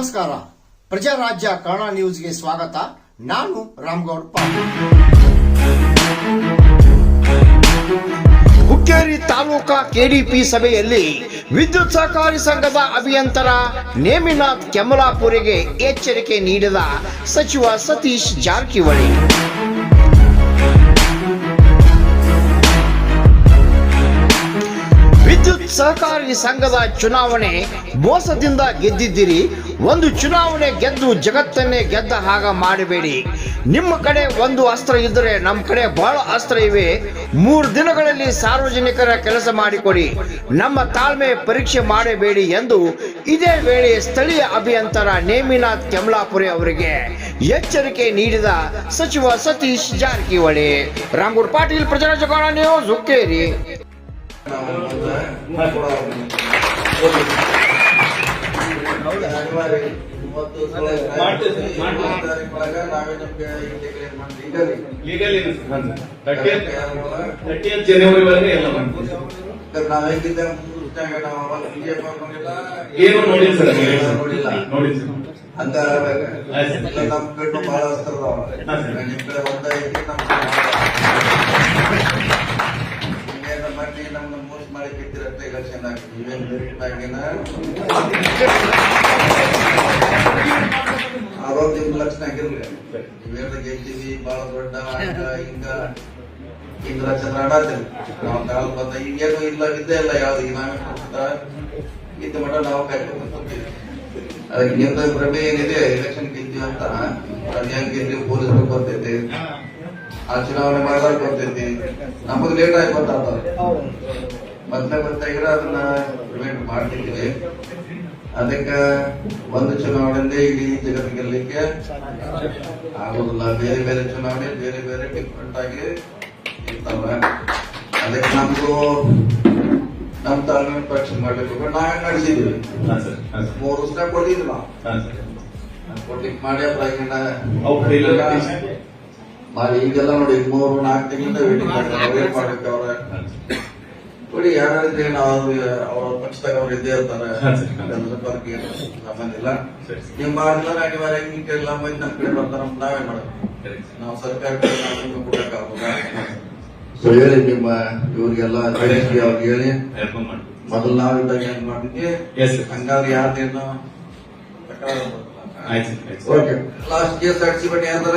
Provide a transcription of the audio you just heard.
ನಮಸ್ಕಾರ. ಪ್ರಜಾರಾಜ್ಯ ಕನ್ನಡ ನ್ಯೂಸ್ಗೆ ಸ್ವಾಗತ. ನಾನು ರಾಮ್ಗೌಡ್ ಹುಕ್ಕೇರಿ ತಾಲೂಕಾ ಕೆಡಿಪಿ ಸಭೆಯಲ್ಲಿ ವಿದ್ಯುತ್ ಸಹಕಾರಿ ಸಂಘದ ಅಭಿಯಂತರ ನೇಮಿನಾಥ್ ಕೆಮಲಾಪುರಿಗೆ ಎಚ್ಚರಿಕೆ ನೀಡಿದ ಸಚಿವ ಸತೀಶ್ ಜಾರಕಿಹೊಳಿ. ಸಹಕಾರಿ ಸಂಘದ ಚುನಾವಣೆ ಮೋಸದಿಂದ ಗೆದ್ದಿದ್ದೀರಿ. ಒಂದು ಚುನಾವಣೆ ಗೆದ್ದು ಜಗತ್ತನ್ನೇ ಗೆದ್ದ ಹಾಗ ಮಾಡಬೇಡಿ. ನಿಮ್ಮ ಕಡೆ ಒಂದು ಅಸ್ತ್ರ ಇದ್ದರೆ ನಮ್ಮ ಕಡೆ ಬಹಳ ಅಸ್ತ್ರ ಇವೆ. ಮೂರು ದಿನಗಳಲ್ಲಿ ಸಾರ್ವಜನಿಕರ ಕೆಲಸ ಮಾಡಿಕೊಡಿ. ನಮ್ಮ ತಾಳ್ಮೆ ಪರೀಕ್ಷೆ ಮಾಡಬೇಡಿ ಎಂದು ಇದೇ ವೇಳೆ ಸ್ಥಳೀಯ ಅಭಿಯಂತರ ನೇಮಿನಾಥ್ ಕೆಮಲಾಪುರಿ ಅವರಿಗೆ ಎಚ್ಚರಿಕೆ ನೀಡಿದ ಸಚಿವ ಸತೀಶ್ ಜಾರಕಿಹೊಳಿ. ರಾಮೂರ್ Patil ಪ್ರಜಾಜಗಣ news Hukkeri. Legal thirty January ವರೆಗೆ ಎಲ್ಲ ಮಾಡ್ತೀವಿ ಏನು ನೋಡಿಲ್ಲ ಸರ್ ನೋಡಿಲ್ಲ ನೋಡಿ ಅಂತ ನಮ್ ಕಡೆ ಬಹಳ ಅಸ್ತ್ರದಾವ ನಿಮ್ ಕಡೆ ಒಂದ ಐತಿ ನಮ್ ಮಾಡಿ ನಮ್ನ ಮೋಸ ಮಾಡಿ ಬಿಟ್ಟಿರತ್ತೆ ಎಲೆಕ್ಷನ್ ಆಗಿ ನಿಮ್ ಲಕ್ಷಣ ಆಗಿರ್ಲಿ. ನೀವೇನ ಗೆದ್ದಿವಿ ಬಹಳ ದೊಡ್ಡ ಹಂಗ ಹಿಂಗ. ಇಂದ್ರ ಚಂದ್ರ ಆಡಾತಿರಿ ನಾವು ಕಾಲ ಬಂದ ಈಗೇನು ಇಲ್ಲ, ಇದ್ದೇ ಇಲ್ಲ ಯಾವ್ದು ಈಗ ಇದ್ದ ಮಟ್ಟ ನಾವು ಕಾಯ್ಕೊಂಡ್ಬಿಡ್ತೀವಿ ಅದಕ್ಕೆ ನಿಮ್ದು ಭ್ರಮೆ ಏನಿದೆ? ಎಲೆಕ್ಷನ್ ಗೆದ್ದಿವಿ ಅಂತ. ಅದ್ ಹೆಂಗ್ ಪೊಲೀಸರು ಬರ್ತೈತಿ ಆ ಚುನಾವಣೆ ಮಾಡಿದಾಗ ಬರ್ತೈತಿ ನಮಗ್ ಲೇಟ್ ಆಗಿ ಗೊತ್ತಾಗ್ತದೆ. ಮತ್ತೆ ಗೊತ್ತಾಗಿರ ಅದನ್ನ ಪ್ರಿವೆಂಟ್ ಮಾಡ್ತಿದ್ದೀವಿ ಅದಕ್ಕೆ ಒಂದು ಚುನಾವಣೆಯಿಂದ ಇಡೀ ಜಗತ್ ಗೆಲ್ಲಲಿಕ್ಕೆ ಆಗೋದಿಲ್ಲ. ಬೇರೆ ಬೇರೆ ಚುನಾವಣೆ ಬೇರೆ ಬೇರೆ ಡಿಫ್ರೆಂಟ್ ಆಗಿ ಇರ್ತಾವ. ಅದಕ್ಕೆ ನಮ್ದು ನಮ್ ತಾಲೂಕಿನ ಪರೀಕ್ಷೆ ಮಾಡ್ಬೇಕು ನಾವೇ ನಡೆಸಿದ್ವಿ. ಮೂರು ವರ್ಷ ಕೊಡ್ಲಿಲ್ಲ ನಾವು. ಕೊಡ್ಲಿಕ್ಕೆ ಮಾಡಿ ಇಲ್ಲ ಮಾಡಿ ಈಗೆಲ್ಲ ನೋಡಿ ಮೂರು ನಾಲ್ಕು ತಿಂಗಳಿಂದ ವೇಟಿಂಗ್ ಮಾಡ್ತಾರೆ ವೇಟ್ ಮಾಡ್ಬೇಕು ಅವ್ರ. ನೋಡಿ ಯಾರಿದ್ರೆ ನಾವು ಅವ್ರ ಪಕ್ಷದಾಗ ಅವ್ರು ಇದ್ದೇ ಇರ್ತಾರೆ. ನಿಮ್ ಬಗ್ಗೆ ಏನು ಸಂಬಂಧ ಇಲ್ಲ. ಸರಿ. ನೀವು ಮಾಡಿದ್ರೆ ಅನಿವಾರ್ಯ ಹಿಂಗೆ ಎಲ್ಲ ಮಂದಿ ನಮ್ಮ ಕಡೆ ಬರ್ತಾರೆ ನಾವೇ ಮಾಡೋದು. ನಾವು ಸರ್ಕಾರ ಸೊ ಹೇಳಿ ನಿಮ್ಮ ಇವ್ರಿಗೆಲ್ಲ ಅವ್ರಿಗೆ ಹೇಳಿ. ಮೊದಲು ನಾವು ಮೊದಲು ನಾವಿದ್ದಾಗ ಏನ್ ಮಾಡಿದ್ವಿ ಹಂಗಾದ್ರೆ ಯಾರ್ದೇನು ಆಯ್ತು ಆಯ್ತು. ಓಕೆ ಲಾಸ್ಟ್ ಕೇಸ್ ಅಡ್ಸಿ ಯಾರ್ದಾರ